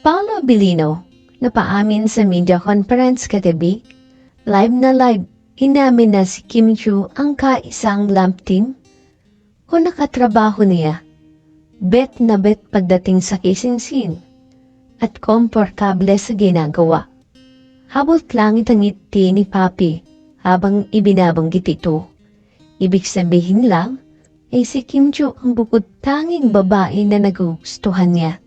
Paolo Abilino, napaamin sa media conference kagabi, live na live, inamin na si Kim Chu ang kaisang lamp team o nakatrabaho niya. Bet na bet pagdating sa kissing scene at komportable sa ginagawa. Habot langit ang ngiti ni Papi habang ibinabanggit ito. Ibig sabihin lang, ay si Kim Chu ang bukod tanging babae na nagugustuhan niya.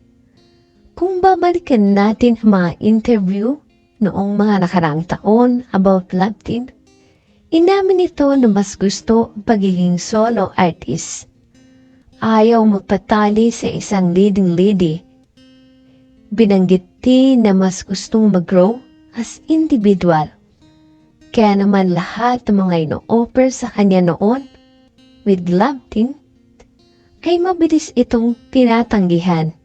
Kung babalikan natin ang mga interview noong mga nakarang taon about team, inamin ito na mas gusto ang pagiging solo artist. Ayaw magpatali sa isang leading lady. Binanggit din na mas gustong mag-grow as individual. Kaya naman lahat ng mga ino-offer sa kanya noon with team ay mabilis itong tinatanggihan.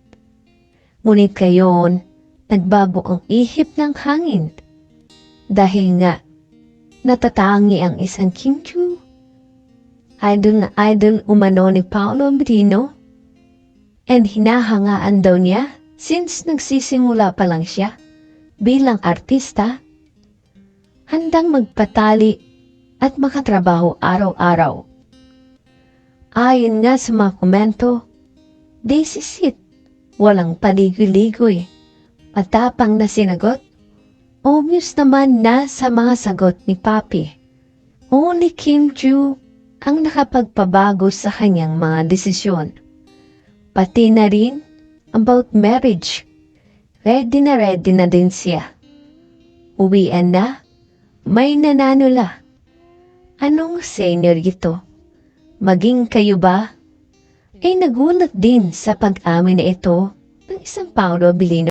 Ngunit kayon, nagbago ang ihip ng hangin. Dahil nga, natatangi ang isang Kim Chu. Idol na idol umano ni Paolo Brino. And hinahangaan daw niya since nagsisimula pa lang siya bilang artista. Handang magpatali at makatrabaho araw-araw. Ayon nga sa mga komento, this is it. Walang paligoy-ligoy. Matapang na sinagot. Obvious naman na sa mga sagot ni Papi. Only Kim Ju ang nakapagpabago sa kanyang mga desisyon. Pati na rin about marriage. Ready na ready na din siya. Uwian na, may nananula. Anong senior ito? Maging kayo ba? Ay nagulat din sa pag-amin na ito ng isang Paolo Abilino